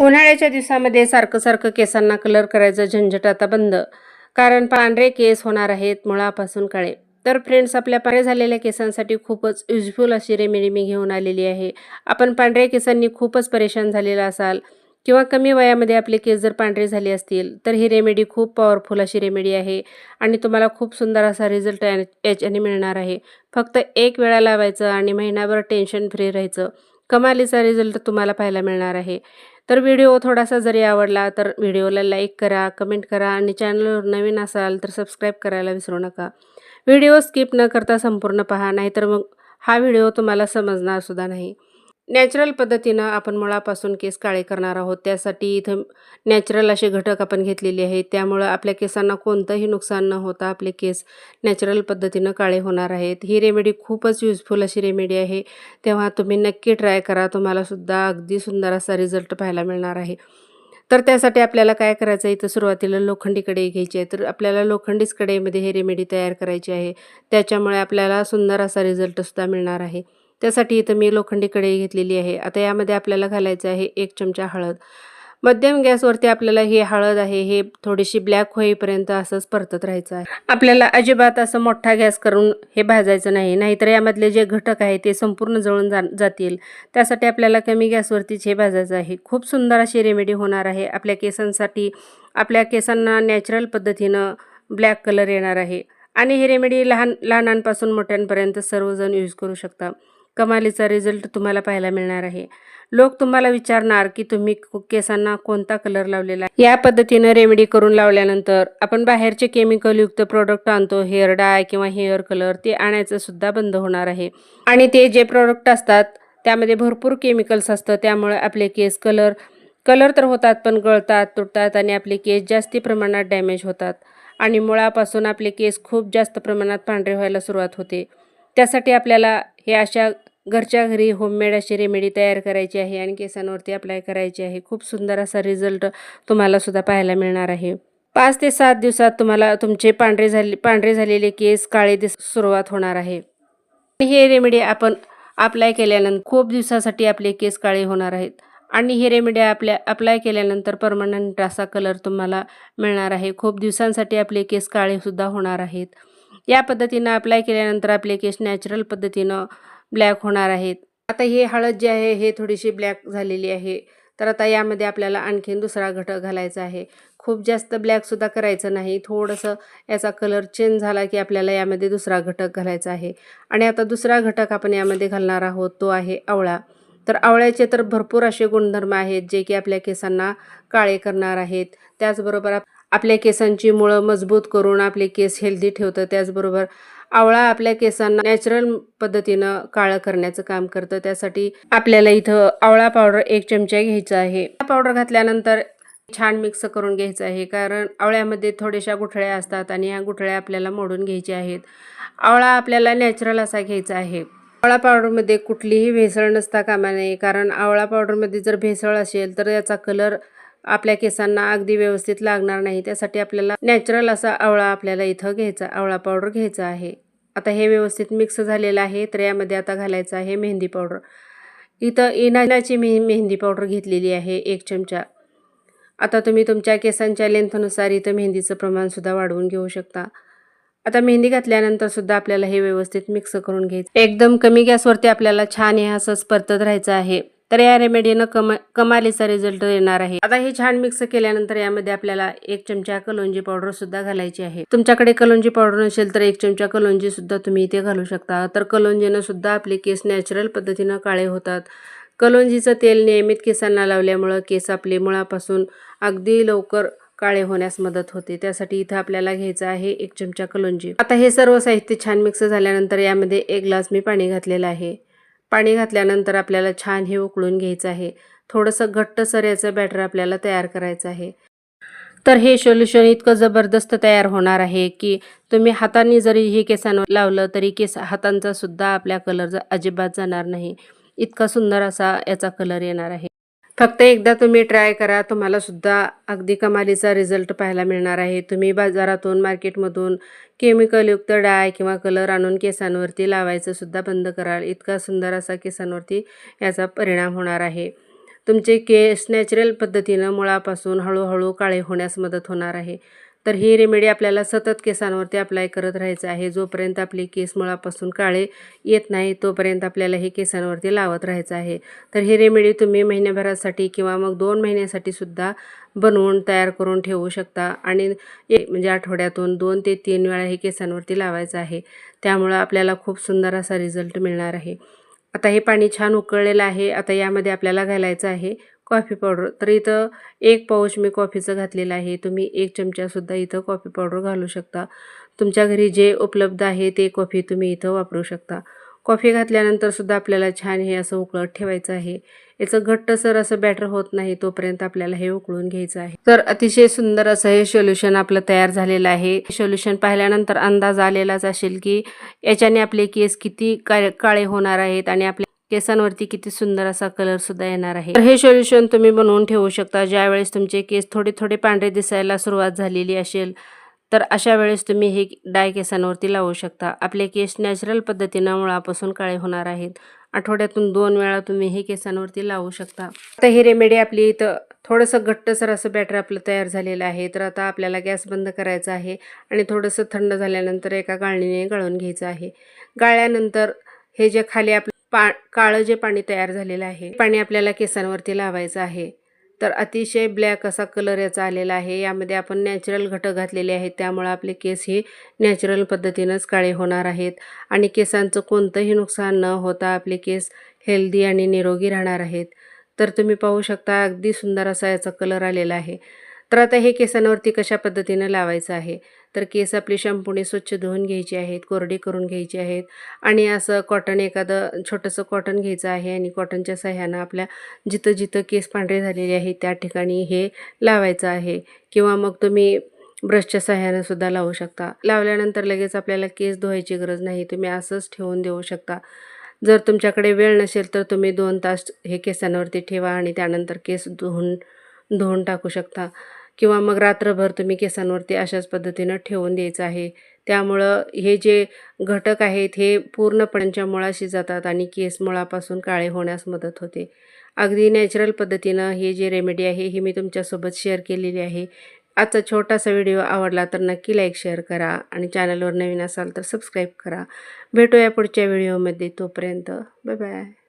उन्हाळ्याच्या दिवसामध्ये सारखं सारखं केसांना कलर करायचं झंझट आता बंद. कारण पांढरे केस होणार आहेत मुळापासून काळे. तर फ्रेंड्स आपल्या पांढरे झालेल्या केसांसाठी खूपच युजफुल अशी रेमेडी मी घेऊन आलेली आहे. आपण पांढऱ्या केसांनी खूपच परेशान झालेला असाल किंवा कमी वयामध्ये आपले केस जर पांढरे झाले असतील तर ही रेमेडी खूप पॉवरफुल अशी रेमेडी आहे आणि तुम्हाला खूप सुंदर असा रिझल्ट याच्याने मिळणार आहे. फक्त एक वेळा लावायचं आणि महिनाभर टेन्शन फ्री राहायचं. कमालीचा रिझल्ट तुम्हाला पाहायला मिळणार आहे. तर व्हिडिओ थोडासा जरी आवडला तर व्हिडिओला लाईक करा कमेंट करा आणि चॅनलवर नवीन असाल तर सबस्क्राईब करायला विसरू नका. व्हिडिओ स्किप न करता संपूर्ण पहा नाहीतर मग हा व्हिडिओ तुम्हाला समजणार सुद्धा नाही. नॅचरल पद्धतीनं आपण मुळापासून केस काळे करणार आहोत. त्यासाठी इथं नॅचरल असे घटक आपण घेतलेले आहेत. त्यामुळं आपल्या केसांना कोणतंही नुकसान न होता आपले केस नॅचरल पद्धतीनं काळे होणार आहेत. ही रेमेडी खूपच युजफुल अशी रेमेडी आहे. तेव्हा तुम्ही नक्की ट्राय करा. तुम्हालासुद्धा अगदी सुंदर असा रिझल्ट पाहायला मिळणार आहे. तर त्यासाठी आपल्याला काय करायचं? आहे इथं सुरुवातीला लोखंडी कढई घ्यायची आहे. तर आपल्याला लोखंडीच कढईमध्ये हे रेमेडी तयार करायची आहे. त्याच्यामुळे आपल्याला सुंदर असा रिझल्टसुद्धा मिळणार आहे. त्यासाठी इथं मी लोखंडी कढई घेतलेली आहे. आता यामध्ये आपल्याला घालायचं आहे एक चमचा हळद. मध्यम गॅसवरती आपल्याला हे हळद आहे हे थोडीशी ब्लॅक होईपर्यंत असंच परतत राहायचं आहे. आपल्याला अजिबात असं मोठा गॅस करून हे भाजायचं नाही नाहीतर यामधले जे घटक आहे ते संपूर्ण जळून जा जातील. त्यासाठी आपल्याला कमी गॅसवरतीच हे भाजायचं आहे. खूप सुंदर अशी रेमेडी होणार आहे. आपल्या केसांसाठी आपल्या केसांना नॅचरल पद्धतीनं ब्लॅक कलर येणार आहे. आणि ही रेमेडी लहान लहानांपासून मोठ्यांपर्यंत सर्वजण यूज करू शकता. कमालीचा रिझल्ट तुम्हाला पाहायला मिळणार आहे. लोक तुम्हाला विचारणार की तुम्ही केसांना कोणता कलर लावलेला आहे? या पद्धतीनं रेमेडी करून लावल्यानंतर आपण बाहेरचे केमिकलयुक्त प्रोडक्ट आणतो हेअर डाय किंवा हेअर कलर ते आणायचं सुद्धा बंद होणार आहे. आणि ते जे प्रोडक्ट असतात त्यामध्ये भरपूर केमिकल्स असतं त्यामुळे आपले केस कलर कलर तर होतात पण गळतात तुटतात आणि आपले केस जास्ती प्रमाणात डॅमेज होतात. आणि मुळापासून आपले केस खूप जास्त प्रमाणात पांढरे व्हायला सुरुवात होते. त्यासाठी आपल्याला हे अशा घरच्या घरी होममेड अशी रेमेडी तयार करायची आहे आणि केसांवरती अप्लाय करायची आहे. खूप सुंदर असा रिझल्ट तुम्हाला सुद्धा पाहायला मिळणार आहे. पाच ते सात दिवसात तुम्हाला तुमचे पांढरे झाले पांढरे झालेले केस काळे दिस सुरुवात होणार आहे. हे रेमेडी आपण अप्लाय केल्यानंतर खूप दिवसासाठी आपले केस काळे होणार आहेत. आणि हे रेमेडी आपल्या अप्लाय केल्यानंतर परमनंट असा कलर तुम्हाला मिळणार आहे. खूप दिवसांसाठी आपले केस काळेसुद्धा होणार आहेत. या पद्धतीनं अप्लाय केल्यानंतर आपले केस नॅचरल पद्धतीनं ब्लॅक होणार आहेत. आता हे हळद जे आहे हे थोडीशी ब्लॅक झालेली आहे. तर आता यामध्ये आपल्याला आणखीन दुसरा घटक घालायचा आहे. खूप जास्त ब्लॅकसुद्धा करायचं नाही. थोडंसं याचा कलर चेंज झाला की आपल्याला यामध्ये दुसरा घटक घालायचा आहे. आणि आता दुसरा घटक आपण यामध्ये घालणार आहोत तो आहे आवळा. तर आवळ्याचे तर भरपूर असे गुणधर्म आहेत जे की आपल्या केसांना काळे करणार आहेत. त्याचबरोबर आपल्या केसांची मुळं मजबूत करून आपले केस हेल्दी ठेवतं. त्याचबरोबर आवळा आपल्या केसांना नॅचरल पद्धतीनं काळं करण्याचं काम करतं. त्यासाठी आपल्याला इथं आवळा पावडर एक चमचा घ्यायचा आहे. पावडर घातल्यानंतर छान मिक्स करून घ्यायचं आहे. कारण आवळ्यामध्ये थोड्याशा गुठळ्या असतात आणि ह्या गुठळ्या आपल्याला मोडून घ्यायच्या आहेत. आवळा आपल्याला नॅचरल असा घ्यायचा आहे. आवळा पावडरमध्ये कुठलीही भेसळ नसता कामा नये. कारण आवळा पावडरमध्ये जर भेसळ असेल तर याचा कलर आपल्या केसांना अगदी व्यवस्थित लागणार नाही त्यासाठी आपल्याला नॅचरल असा आवळा आपल्याला इथं घ्यायचा आवळा पावडर घ्यायचा आहे. आता हे व्यवस्थित मिक्स झालेलं आहे तर यामध्ये आता घालायचं आहे मेहंदी पावडर इथं इनाची मे मेहंदी पावडर घेतलेली आहे एक चमचा. आता तुम्ही तुमच्या केसांच्या लेंथनुसार इथं मेहंदीचं प्रमाणसुद्धा वाढवून घेऊ शकता. आता मेहंदी घातल्यानंतर सुद्धा आपल्याला हे व्यवस्थित मिक्स करून घ्यायचं. एकदम कमी गॅसवरती आपल्याला छान हे असंच परतत राहायचं आहे. तर या रेमेडीनं कमा कमालीचा रिझल्ट येणार आहे. आता हे छान मिक्स केल्यानंतर यामध्ये आपल्याला एक चमचा कलोंजी पावडर सुद्धा घालायची आहे. तुमच्याकडे कलोंजी पावडर नसेल तर एक चमचा कलोंजी सुद्धा तुम्ही इथे घालू शकता. तर कलोंजीनं सुद्धा आपले केस नॅचरल पद्धतीनं काळे होतात. कलोंजीचं तेल नियमित केसांना लावल्यामुळं केस आपले मुळापासून अगदी लवकर काळे होण्यास मदत होते. त्यासाठी इथं आपल्याला घ्यायचं आहे एक चमचा कलोंजी आता हे सर्व साहित्य छान मिक्स झाल्यानंतर यामध्ये एक ग्लास मी पाणी घातलेलं आहे. पाणी घातल्यानंतर आपल्याला छान हे उकळून घ्यायचं आहे. थोडंसं घट्टसर याचं बॅटर आपल्याला तयार करायचं आहे. तर हे सोल्युशन इतकं जबरदस्त तयार होणार आहे की तुम्ही हाताने जरी हे केसांवर लावलं तरी केस हातांचा सुद्धा आपल्या कलर अजिबात जाणार नाही. इतका सुंदर असा याचा कलर येणार आहे. फक्त एकदा तुम्ही ट्राय करा तुम्हाला सुद्धा अगदी कमालीचा रिझल्ट पाहायला मिळणार आहे. तुम्ही बाजारातून मार्केटमधून केमिकलयुक्त डाय किंवा कलर आणून केसांवरती लावायचं सुद्धा बंद कराल. इतका सुंदर असा केसांवरती याचा परिणाम होणार आहे. तुमचे केस नॅचरल पद्धतीनं मुळापासून हळूहळू काळे होण्यास मदत होणार आहे. तर ही रेमेडी आपल्याला सतत केसांवरती अप्लाय करत राहायचं आहे. जोपर्यंत आपले केस मुळापासून काळे येत नाही तोपर्यंत आपल्याला हे केसांवरती लावत राहायचं आहे. तर ही रेमेडी तुम्ही महिन्याभरासाठी किंवा मग दोन महिन्यासाठी सुद्धा बनवून तयार करून ठेवू शकता. आणि म्हणजे आठवड्यातून दोन ते तीन वेळा हे केसांवरती लावायचं आहे. त्यामुळं आपल्याला खूप सुंदर असा रिझल्ट मिळणार आहे. आता हे पाणी छान उकळलेलं आहे. आता यामध्ये आपल्याला घालायचं आहे कॉफी पावडर. तर इथं एक पाऊच मी कॉफीचं घातलेलं आहे. तुम्ही एक चमचासुद्धा इथं कॉफी पावडर घालू शकता. तुमच्या घरी जे उपलब्ध आहे ते कॉफी तुम्ही इथं वापरू शकता. कॉफी घातल्यानंतर सुद्धा आपल्याला छान हे असं उकळत ठेवायचं आहे. याचं घट्टसर असं बॅटर होत नाही तोपर्यंत आपल्याला हे उकळून घ्यायचं आहे. तर अतिशय सुंदर असं हे सोल्युशन आपलं तयार झालेलं आहे. सोल्युशन पाहिल्यानंतर अंदाज आलेलाच असेल की याच्याने आपले केस किती काळे होणार आहेत आणि आपले केसांवरती किती सुंदर असा कलर सुद्धा येणार आहे. तर हे सोल्युशन तुम्ही बनवून ठेवू शकता. ज्यावेळेस तुमचे केस थोडे थोडे पांढरे दिसायला सुरुवात झालेली असेल तर अशा वेळेस तुम्ही हे डाय केसांवरती लावू शकता. आपले केस नॅचरल पद्धतीनं मुळापासून काळे होणार आहेत. आठवड्यातून दोन वेळा तुम्ही हे केसांवरती लावू शकता. आता ही रेमेडी आपली इथं थोडंसं घट्टसर असं बॅटर आपलं तयार झालेलं आहे. तर आता आपल्याला गॅस बंद करायचा आहे आणि थोडंसं थंड झाल्यानंतर एका गाळणीने गाळून घ्यायचं आहे. गाळल्यानंतर हे जे खाली आपलं पा काळं जे पाणी तयार झालेलं आहे पाणी आपल्याला केसांवरती लावायचं आहे. तर अतिशय ब्लॅक असा कलर याचा आलेला आहे. यामध्ये आपण नॅचरल घटक घातलेले आहेत. त्यामुळं आपले केस हे नॅचरल पद्धतीनंच काळे होणार आहेत. आणि केसांचं कोणतंही नुकसान न होता आपले केस हेल्दी आणि निरोगी राहणार आहेत. तर तुम्ही पाहू शकता अगदी सुंदर असा याचा कलर आलेला आहे. तर आता हे केसांवरती कशा पद्धतीनं लावायचं आहे? तर केस आपली शॅम्पूने स्वच्छ धुवून घ्यायची आहेत कोरडी करून घ्यायची आहेत आणि असं कॉटन एखादं छोटंसं कॉटन घ्यायचं आहे आणि कॉटनच्या सह्यानं आपल्या जिथं जिथं केस पांढरे झालेले आहेत त्या ठिकाणी हे लावायचं आहे. किंवा मग तुम्ही ब्रशच्या सहाय्यानं सुद्धा लावू शकता. लावल्यानंतर लगेच आपल्याला केस धुवायची गरज नाही. तुम्ही असंच ठेवून देऊ शकता. जर तुमच्याकडे वेळ नसेल तर तुम्ही दोन तास हे केसांवरती ठेवा आणि त्यानंतर केस धुवून धुवून टाकू शकता. किंवा मग रात्रभर तुम्ही केसांवरती अशाच पद्धतीनं ठेवून द्यायचं आहे. त्यामुळं हे जे घटक आहेत हे पूर्णपणाच्या मुळाशी जातात आणि केस मुळापासून काळे होण्यास मदत होते. अगदी नॅचरल पद्धतीनं हे जे रेमेडी आहे ही मी तुमच्यासोबत शेअर केलेली आहे. आजचा छोटासा व्हिडिओ आवडला तर नक्की लाईक शेअर करा आणि चॅनलवर नवीन असाल तर सबस्क्राईब करा. भेटूया पुढच्या व्हिडिओमध्ये तोपर्यंत. Bye bye.